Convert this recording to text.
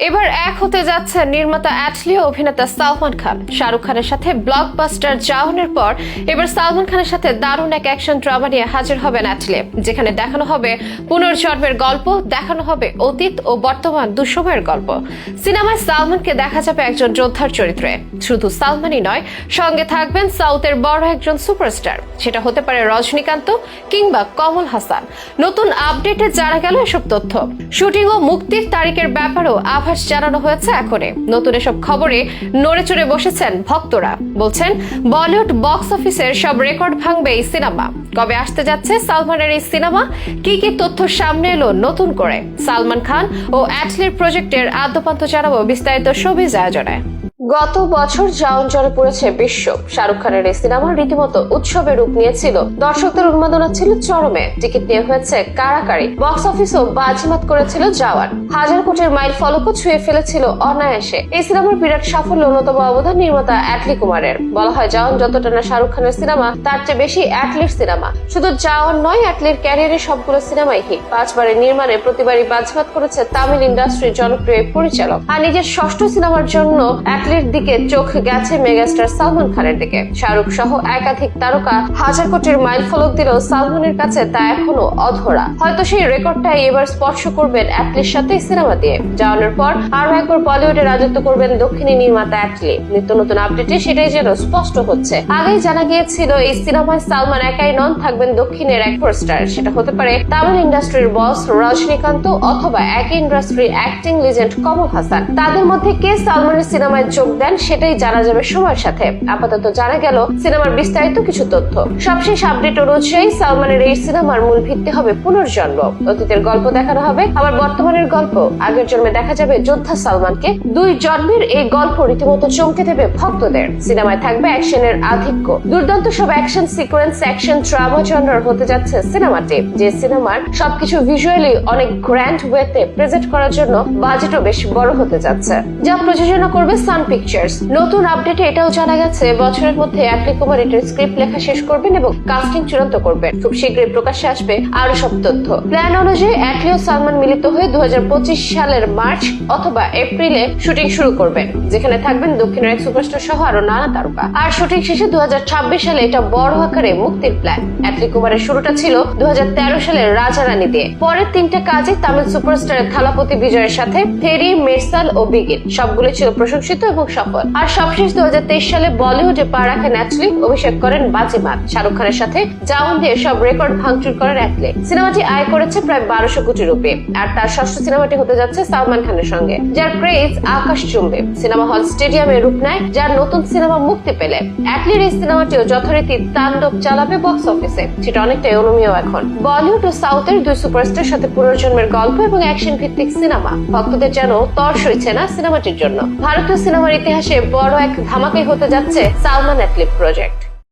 এবার এক হতে যাচ্ছে নির্মাতা অ্যাটলি অভিনেতা সালমান খান। শাহরুখ খানের সাথে ব্লকবাস্টার জাওনের পর এবার সালমান খানের সাথে দারুণ এক অ্যাকশন ড্রামা নিয়ে হাজির হবেন অ্যাটলি, যেখানে দেখানো হবে পুনর্জন্মের গল্প, দেখানো হবে অতীত ও বর্তমান দুঃসময়ের গল্প। সিনেমায় সালমানকে দেখা যাবে একজন যোদ্ধার চরিত্রে। শুধু সালমানই নয়, সঙ্গে থাকবেন সাউথের বড় একজন সুপারস্টার, সেটা হতে পারে রজনীকান্ত কিংবা কমল হাসান। নতুন আপডেটে জানা গেল এসব তথ্য। শুটিং ও মুক্তির তারিখের ব্যাপারেও আভাস জানানো হয়েছে এখনই। নতুন এসব খবরে নড়ে চড়ে বসেছেন ভক্তরা। বলছেন, বলিউড বক্স অফিসের সব রেকর্ড ভাঙবে এই সিনেমা। কবে আসতে যাচ্ছে সালমানের এই সিনেমা? কি কি তথ্য সামনে এলো নতুন করে? সালমান খান ও অ্যাটলির প্রজেক্টের আদ্যপান্ত জানাব বিস্তারিত সবিজ আয়োজনে। গত বছর জাউন জ্বরে পড়েছে বিশ্ব। শাহরুখ খানের এই সিনেমা রীতিমতো উৎসবের রূপ নিয়েছিল। দর্শকদের উন্মাদনা ছিল চরমে। টিকিট নিয়ে হয়েছে কারাকারি। বক্স অফিসও বাজিমাত করেছিল যাওয়ার হাজার কোটির মাইল ফলকও ছুঁয়ে ফেলেছিল অনায়াসে। এই সিনেমার বিরাট সাফল্য অন্যতম অবদান নির্মাতা অ্যাটলি কুমারের। বলা হয় জাওয়ান যতটা না শাহরুখ খানের সিনেমা, তার চেয়ে বেশি অ্যাটলির সিনেমা। শুধু জাওয়ান নয় অ্যাটলির ক্যারিয়ারের সবগুলো সিনেমাই হিট। পাঁচবারের নির্মাণে প্রতিবারই বাজিমাত করেছে তামিল ইন্ডাস্ট্রির জনপ্রিয় পরিচালক। আর নিজের ষষ্ঠ সিনেমার জন্য অ্যাটলির দিকে চোখ গেছে মেগাস্টার সালমান খানের দিকে। শাহরুখ সহ একাধিক তারকা হাজার কোটির মাইল ফলক দিলেও সালমানের কাছে তা এখনও অধরা। হয়তো সেই রেকর্ডটাই এবার স্পর্শ করবেন অ্যাটলির সাথে সিনেমা দিয়ে যাওয়ানোর পর আরও একবার বলিউডে রাজত্ব করবেন দক্ষিণী নির্মাতা অ্যাটলি নিত্য নতুন আপডেটে সেটাই যেন স্পষ্ট হচ্ছে। আগেই জানা গিয়েছিল, এই সিনেমায় সালমান একাই নন, থাকবেন দক্ষিণের এক স্টার সেটা হতে পারে তামিল ইন্ডাস্ট্রির বস রজনীকান্ত অথবা একই ইন্ডাস্ট্রির অ্যাক্টিং লিজেন্ড কমল হাসান। তাদের মধ্যে কে সালমানের সিনেমায় যোগ দেন সেটাই জানা যাবে সময়ের সাথে। আপাতত জানা গেল, সিনেমার বিস্তারিত কিছু তথ্য। সবশেষ আপডেট অনুযায়ী সালমানের এই সিনেমার মূল ভিত্তি হবে পুনর্জন্ম। অতীতের গল্প দেখানো হবে, আবার বর্তমানের গল্প আগের জন্মে দেখা যাবে যোদ্ধা সালমানকে। দুই জন্মের এই গল্প রীতিমতো চমকে দেবে ভক্তদের। সিনেমায় থাকবে অ্যাকশনের আধিক্য। দুর্দান্ত সব অ্যাকশন সিকোয়েন্স, অ্যাকশন ড্রামা জনরার হতে যাচ্ছে সিনেমাটি যে সিনেমার সবকিছু ভিজুয়ালি অনেক গ্র্যান্ড ওয়েতে প্রেজেন্ট করার জন্য বাজেটও বেশ বড় হতে যাচ্ছে। যা প্রযোজনা করবে সান পিকচার্স নতুন আপডেটে এটাও জানা গেছে, বছরের মধ্যে অ্যাটলি কুমার এটার স্ক্রিপ্ট লেখা শেষ করবেন এবং কাস্টিং চূড়ান্ত করবেন। খুব শীঘ্রই প্রকাশ্যে আসবে আরও সব তথ্য। প্ল্যান অনুযায়ী অ্যাটলি ও সালমান মিলিত হয়ে দু হাজার সালের মার্চ অথবা এপ্রিলে শুটিং শুরু করবেন, যেখানে থাকবেন দক্ষিণের এক সুপারস্টার সহ আরও নানা তারকা। আর শুটিং শেষে দু সালে এটা বড় আকারে মুক্তির প্ল্যান কুমারের শুরুটা ছিল দু সালের রাজা রানী দিয়ে। পরের তিনটে কাজে তামিল সুপারস্টারের থালাপতি বিজয়ের সাথে ফেরি, মেরসাল ও বিগিন। সবগুলো ছিল প্রশংসিত এবং সফল। আর সবশেষ দু হাজার তেইশ সালে বলিউডে পা রাখেন অভিষেক করেন বাজিমাত। শাহরুখ খানের সাথে জাউন দিয়ে সব রেকর্ড ভাঙচুর করেন অ্যাটলি সিনেমাটি আয় করেছে প্রায় বারোশো কোটি রুপি। আর তার ষষ্ঠ সিনেমাটি হতে যাচ্ছে সালমান খানের সঙ্গে, যার ক্রেজ আকাশ চুম্বে। সিনেমা হল স্টেডিয়ামে রূপ নেয়, যার নতুন সিনেমা মুক্তি পেলে। অ্যাটলির এই সিনেমাটিও যথারীতি তাণ্ডব চালাবে বক্স অফিসে। সেটা অনেকটাই অনুমীয় এখন। বলিউড ও সাউথের দুই সুপারস্টার সাথে পুনর্জন্মের গল্প এবং অ্যাকশন ভিত্তিক সিনেমা। ভক্তদের যেন তর সইছে না সিনেমাটির জন্য। ভারতীয় সিনেমার ইতিহাসে বড় এক ধামাকাই হতে যাচ্ছে সালমান অ্যাটলিপ প্রজেক্ট।